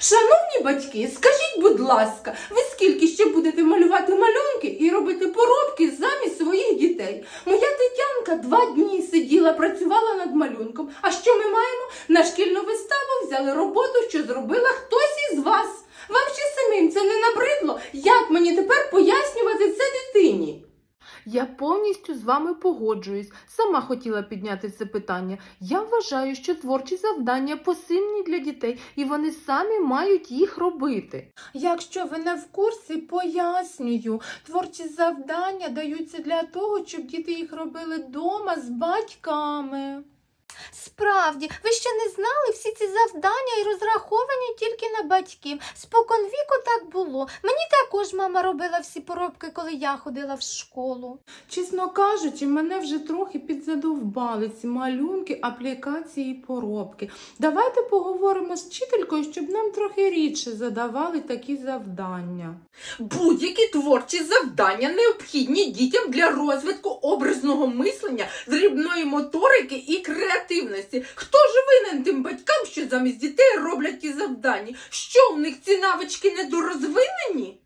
Шановні батьки, скажіть, будь ласка, ви скільки ще будете малювати малюнки і робити поробки замість своїх дітей? Моя Тетянка два дні сиділа, працювала над малюнком. А що ми маємо? На шкільну виставу взяли роботу, що зробила хтось із вас. Вам ще самим це не Я повністю з вами погоджуюсь. Сама хотіла підняти це питання. Я вважаю, що творчі завдання посильні для дітей, і вони самі мають їх робити. Якщо ви не в курсі, пояснюю. Творчі завдання даються для того, щоб діти їх робили вдома з батьками. Справді, ви ще не знали всі ці завдання і розраховані тільки на батьків. Спокон віку так було. Мені також мама робила всі поробки, коли я ходила в школу. Чесно кажучи, мене вже трохи підзадовбали ці малюнки, аплікації і поробки. Давайте поговоримо з вчителькою, щоб нам трохи рідше задавали такі завдання. Будь-які творчі завдання необхідні дітям для розвитку образного мислення, дрібної моторики і креативності. Хто ж винен тим батькам, що замість дітей роблять ті завдання? Що в них ці навички недорозвинені?